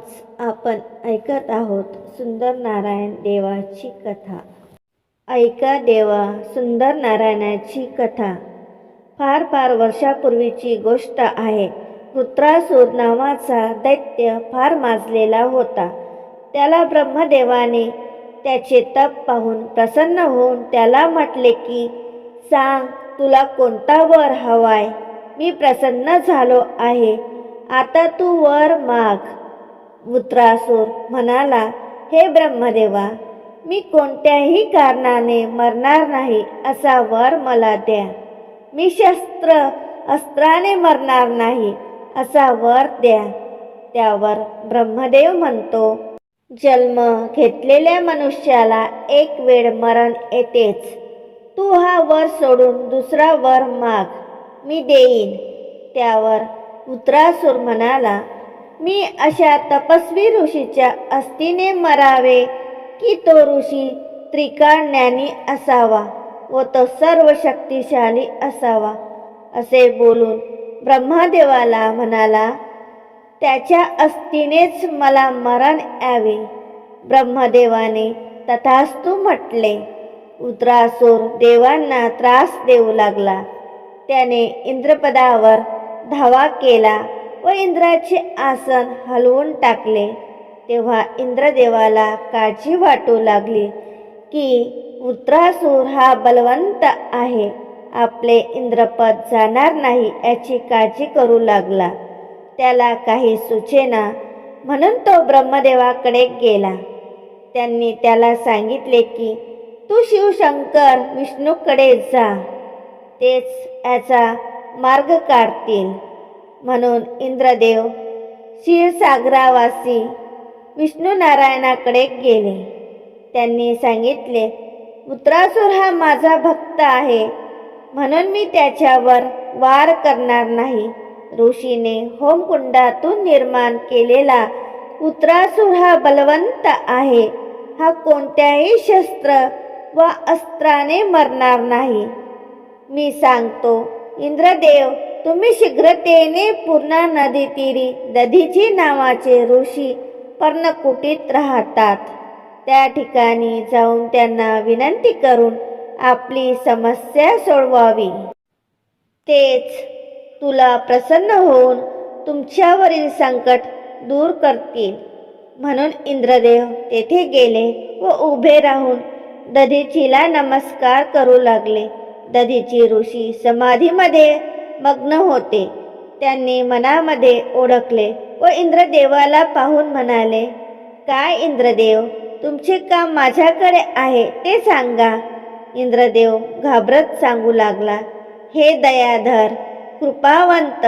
आज आपण ऐकत आहोत सुंदर नारायण देवाची कथा. ऐका देवा सुंदर नारायणाची कथा. फार फार वर्षापूर्वीची गोष्ट आहे. वृत्रासूर नावाचा दैत्य फार माजलेला होता. त्याला ब्रह्मदेवाने त्याचे तप पाहून प्रसन्न होऊन त्याला म्हटले की सांग तुला कोणता वर हवाय? मी प्रसन्न झालो आहे. आता तू वर माग. वृत्रासूर म्हणाला हे ब्रह्मदेवा मी कोणत्याही कारणाने मरणार नाही असा वर मला द्या. मी शस्त्र अस्त्राने मरणार नाही असा वर द्या. त्यावर ब्रह्मदेव म्हणतो जन्म घेतलेल्या मनुष्याला एक वेळ मरण येतेच. तू हा वर सोडून दुसरा वर माग. मी देईन. त्यावर उत्रासूर म्हणाला मी अशा तपस्वी ऋषीच्या अस्तीने मरावे की तो ऋषी त्रिकाळ ज्ञानी असावा व तो सर्व शक्तिशाली असावा असे बोलून ब्रह्मादेवाला म्हणाला त्याच्या अस्तीनेच मला मरण यावे. ब्रह्मदेवाने तथास्तु म्हटले. उत्रासूर देवांना त्रास देऊ लागला. त्याने इंद्रपदावर धावा केला. व इंद्राचे आसन हलवून टाकले. तेव्हा इंद्रदेवाला काळजी वाटू लागली की उत्रासूर हा बलवंत आहे. आपले इंद्रपद जाणार नाही याची काळजी करू लागला. त्याला काही सुचेना म्हणून तो ब्रह्मदेवाकडे गेला. त्यांनी त्याला सांगितले की तू शिवशंकर विष्णूकडे जा. तेच याचा मार्ग काढतील. म्हणून इंद्रदेव क्षीरसागरावासी विष्णुनारायणाकडे गेले. त्यांनी सांगितले उत्तरासूर हा माझा भक्त आहे म्हणून मी त्याच्यावर वार करणार नाही. ऋषीने होमकुंडातून निर्माण केलेला उत्तरासूर हा बलवंत आहे. हा कोणत्याही शस्त्र व अस्त्राने मरणार नाही. मी सांगतो इंद्रदेव तुम्ही शीघ्रतेने पूर्णा नदी तीरी दधीची नावाचे ऋषी पर्णकुटीत राहतात. त्या ठिकाणी जाऊन त्यांना विनंती करून आपली समस्या सोडवावी. तेच तुला प्रसन्न होऊन तुमच्यावरील संकट दूर करतील. म्हणून इंद्रदेव तेथे गेले व उभे राहून दधीचीला नमस्कार करू लागले. दधीची ऋषी समाधीमध्ये मग्न होते. त्यांनी मनामध्ये ओळखले व इंद्रदेवाला पाहून म्हणाले काय इंद्रदेव तुमचे काम माझ्याकडे आहे ते सांगा. इंद्रदेव घाबरत सांगू लागला हे दयाधर कृपावंत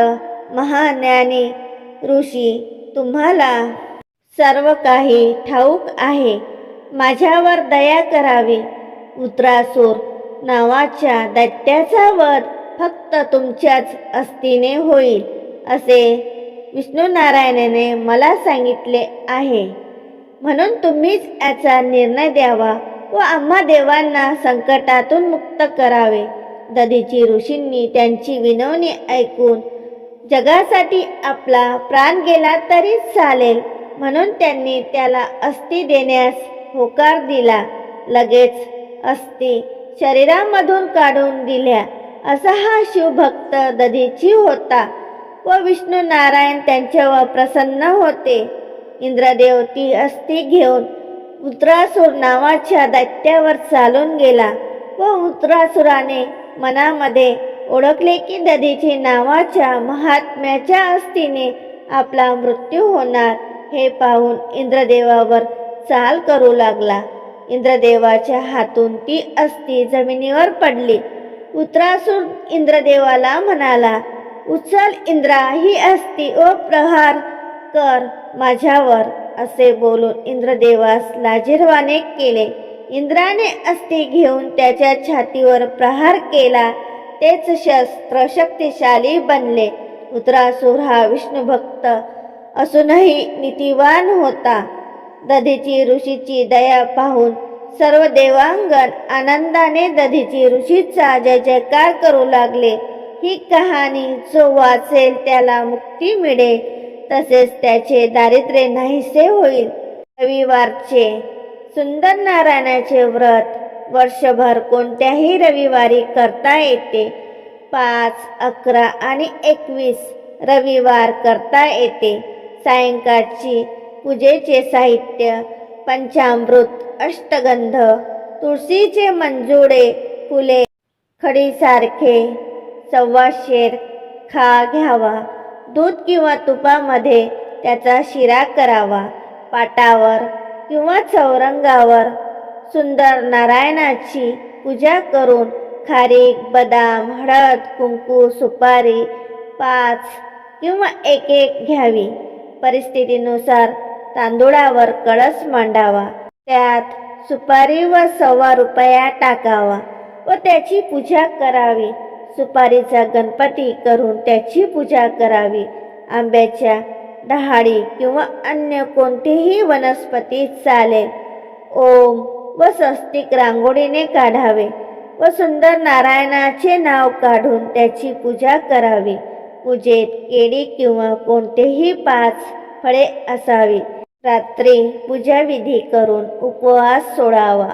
महाज्ञानी ऋषी तुम्हाला सर्व काही ठाऊक आहे. माझ्यावर दया करावी. उत्रासूर नावाच्या दैत्याचा वध फक्त तुमच्याच अस्तीने होईल असे विष्णू नारायणाने मला सांगितले आहे. म्हणून तुम्हीच याचा निर्णय द्यावा व आम्हा देवांना संकटातून मुक्त करावे. दधीची ऋषींनी त्यांची विनवणी ऐकून जगासाठी आपला प्राण गेला तरी चालेल म्हणून त्यांनी त्याला अस्थि देण्यास होकार दिला. लगेच अस्थि शरीरामधून काढून दिल्या. असा हा शिवभक्त दधीची होता व विष्णू नारायण त्यांच्यावर प्रसन्न होते. इंद्रदेव ती अस्थि घेऊन उत्रासूर नावाच्या दैत्यावर चालून गेला व उत्रासुराने मनामध्ये ओळखले की दधीची नावाच्या महात्म्याच्या अस्तीने आपला मृत्यू होणार हे पाहून इंद्रदेवावर चाल करू लागला. इंद्रदेवाच्या हातून ती अस्थि जमिनीवर पडली. उत्रासूर इंद्रदेवाला म्हणाला उचल इंद्रा ही असती ओ प्रहार कर माझ्यावर असे बोलून इंद्रदेवास लाजीरवाने केले. इंद्राने अस्थि घेऊन त्याच्या छातीवर प्रहार केला तेच शस्त्र शक्तिशाली बनले. उत्रासूर हा विष्णुभक्त असूनही नीतिवान होता. दधीची ऋषीची दया पाहून सर्व देवांगण आनंदाने दधीची ऋषीचा जय जयकार करू लागले. ही कहाणी जो वाचेल त्याला मुक्ती मिळेल. तसेच त्याचे दारिद्र्य नाहीसे होईल. रविवारचे सुंदर नारायणाचे व्रत. वर्षभर कोणत्याही रविवारी करता येते. पाच अकरा आणि एकवीस रविवार करता येते. सायंकाळची पूजेचे साहित्य पंचामृत अष्टगंध तुळशीचे मंजुळे फुले खडीसारखे सव्वा शेर खा घ्यावा. दूध किंवा तुपामध्ये त्याचा शिरा करावा. पाटावर किंवा चौरंगावर सुंदर नारायणाची पूजा करून खारीक बदाम हळद कुंकू सुपारी पाच किंवा एक एक घ्यावी. परिस्थितीनुसार तांदूळावर कळस मांडावा. त्यात सुपारी व सव्वा रुपया टाकावा व त्याची पूजा करावी. सुपारीचा गणपती करून त्याची पूजा करावी. आंब्याच्या डहाळी किंवा अन्य कोणतीही वनस्पती चालेल. ओम व स्वस्तिक रांगोळीने काढावे व सुंदर नारायणाचे नाव काढून त्याची पूजा करावी. पूजेत केळी किंवा कोणतेही पाच फळे असावी. रात्री पूजाविधी करून उपवास सोडावा.